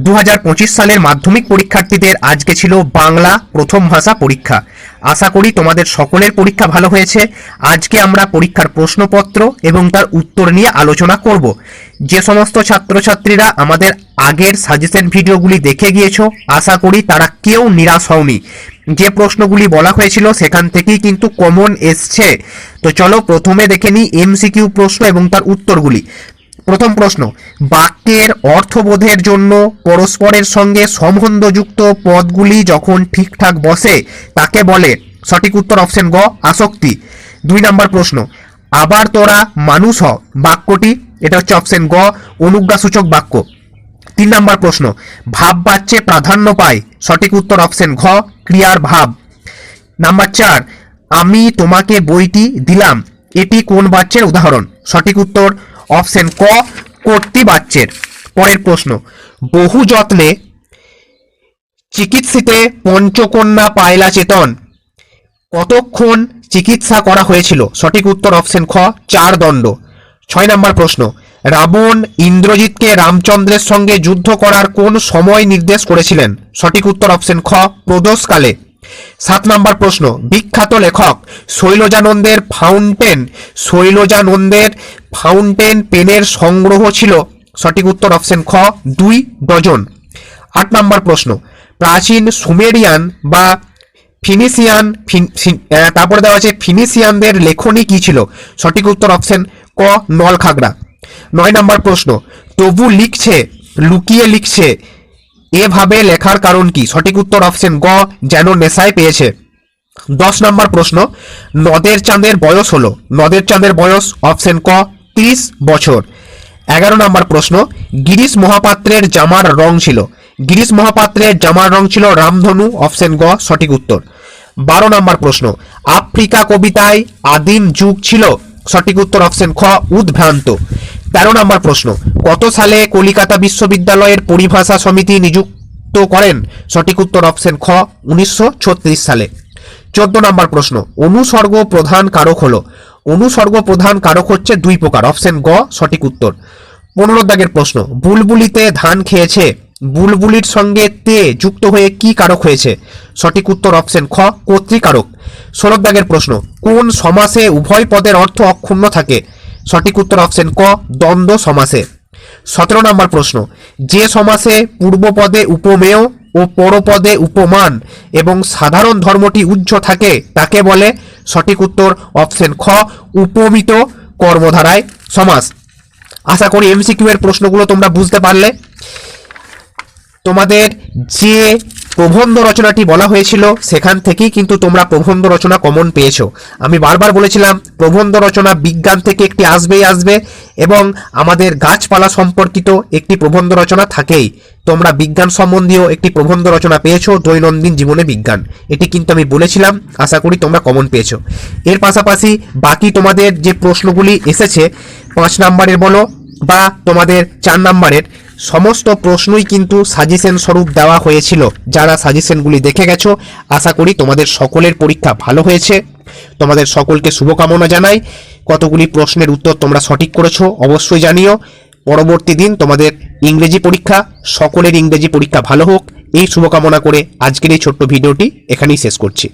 দু হাজার পঁচিশ সালের মাধ্যমিক পরীক্ষার্থীদের আজকে ছিল বাংলা প্রথম ভাষা পরীক্ষা। আশা করি তোমাদের সকলের পরীক্ষা ভালো হয়েছে। আজকে আমরা পরীক্ষার প্রশ্নপত্র এবং তার উত্তর নিয়ে আলোচনা করব। যে সমস্ত ছাত্রছাত্রীরা আমাদের আগের সাজেশন ভিডিওগুলি দেখে গিয়েছো, আশা করি তারা কেউ নিরাশ হওনি। যে প্রশ্নগুলি বলা হয়েছিল সেখান থেকেই কিন্তু কমন এসছে। তো চলো প্রথমে দেখে নিই এমসিকিউ প্রশ্ন এবং তার উত্তরগুলি। প্রথম প্রশ্ন, বাক্যের অর্থবোধের জন্য পরস্পরের সঙ্গে সম্বন্ধযুক্ত পদগুলি যখন ঠিকঠাক বসে, তাকে বলে, সঠিক উত্তর অপশন গ, আসক্তি। দুই নম্বর প্রশ্ন, আবার তোরা মানুষ হ, বাক্যটি, এটা হচ্ছে অপশন গ, অনুজ্ঞাসূচক বাক্য। তিন নম্বর প্রশ্ন, ভাব বাচ্চে প্রাধান্য পায়, সঠিক উত্তর অপশন ঘ, ক্রিয়ার ভাব। নাম্বার চার, আমি তোমাকে বইটি দিলাম, এটি কোন বাচ্চের উদাহরণ? সঠিক উত্তর অপশন ক কর্তৃ বাচ্চের। পরের প্রশ্ন, বহু যত্নে চিকিৎসিতে পঞ্চকন্যা পায়লা চেতন কতক্ষণ চিকিৎসা করা হয়েছিল? সঠিক উত্তর অপশন খ, চার দণ্ড। ছয় নম্বর প্রশ্ন, রাবণ ইন্দ্রজিৎকে রামচন্দ্রের সঙ্গে যুদ্ধ করার কোন সময় নির্দেশ করেছিলেন? সঠিক উত্তর অপশন খ, প্রদোষকালে। সাত নম্বর প্রশ্ন, বিখ্যাত লেখক শৈলজানন্দের ফাউন্টেন শৈলজানন্দের ফাউন্টেন পেনের সংগ্রহ ছিল। সঠিক উত্তর অপশন খ, দুই ডজন। আট নম্বর প্রশ্ন, প্রাচীন সুমেরিয়ান বা ফিনিসিয়ান, ফিন- ফিন- তারপরে দেওয়া আছে ফিনিসিয়ানদের লেখনী কি ছিল? সঠিক উত্তর অপশন ক, নলখাগড়া। নয় নম্বর প্রশ্ন, তবু লিখছে, লুকিয়ে লিখছে এভাবে লেখার কারণ কি? সঠিক উত্তর অপশন গ, যেন নেশায় পেয়েছে। দশ নম্বর প্রশ্ন, নদের চাঁদের বয়স হলো। নদের চাঁদের বয়স অপশন ক, তিরিশ বছর। এগারো নম্বর প্রশ্ন, গিরিশ মহাপাত্রের জামার রং ছিল। গিরিশ মহাপাত্রের জামার রং ছিল রামধনু অপশন গ, সঠিক উত্তর। বারো নম্বর প্রশ্ন, আফ্রিকা কবিতায় আদিম যুগ ছিল? সঠিক উত্তর অপশন খ, উদ্ভ্রান্ত। তেরো নম্বর প্রশ্ন, কত সালে কলিকাতা বিশ্ববিদ্যালয়ের পরিভাষা সমিতি নিযুক্ত করেন? সঠিক উত্তর অপশন খ, উনিশশো ছত্রিশ সালে। চোদ্দ নম্বর প্রশ্ন, অনুসর্গ প্রধান কারক হলো? অনুসর্গ প্রধান কারক হচ্ছে দুই প্রকার অপশন গ, সঠিক উত্তর। পনেরো দাগের প্রশ্ন, বুলবুলিতে ধান খেয়েছে, বুলবুলির সঙ্গে তে যুক্ত হয়ে কি কারক হয়েছে? সঠিক উত্তর অপশন খ, কর্তৃকারক। ষোলো দাগের প্রশ্ন, কোন সমাসে উভয় পদের অর্থ অক্ষুণ্ণ থাকে? সঠিক উত্তর অপশন ক, দ্বন্দ্ব সমাসে। সতেরো নম্বর প্রশ্ন, যে সমাসে পূর্বপদে উপমেয় ও পরপদে উপমান এবং সাধারণ ধর্মটি উজ্জ্ব থাকে, তাকে বলে সঠিক উত্তর অপশন খ, উপমিত কর্মধারায় সমাস। আশা করি এমসিকিউ এর প্রশ্নগুলো তোমরা বুঝতে পারলে। তোমাদের যে প্রবন্ধ রচনাটি বলা হয়েছিল, সেখান থেকেই কিন্তু তোমরা প্রবন্ধ রচনা কমন পেয়েছ। আমি বারবার বলেছিলাম, প্রবন্ধ রচনা বিজ্ঞান থেকে একটি আসবেই আসবে এবং আমাদের গাছপালা সম্পর্কিত একটি প্রবন্ধ রচনা থাকেই। তোমরা বিজ্ঞান সম্বন্ধীয় একটি প্রবন্ধ রচনা পেয়েছ, দৈনন্দিন জীবনে বিজ্ঞান। এটি কিন্তু আমি বলেছিলাম, আশা করি তোমরা কমন পেয়েছ। এর পাশাপাশি বাকি তোমাদের যে প্রশ্নগুলি এসেছে, পাঁচ নাম্বারের বলো বা তোমাদের চার নাম্বারের সমস্ত প্রশ্নই কিন্তু সাজেশন স্বরূপ দেওয়া হয়েছিল। যারা সাজেশনগুলি দেখে গেছো, আশা করি তোমাদের সকলের পরীক্ষা ভালো হয়েছে। তোমাদের সকলকে শুভকামনা জানাই। কতগুলি প্রশ্নের উত্তর তোমরা সঠিক করেছ, অবশ্যই জানিও। পরবর্তী দিন তোমাদের ইংরেজি পরীক্ষা, সকলের ইংরেজি পরীক্ষা ভালো হোক। এই শুভকামনা করে আজকের এই ছোট্ট ভিডিওটি এখানেই শেষ করছি।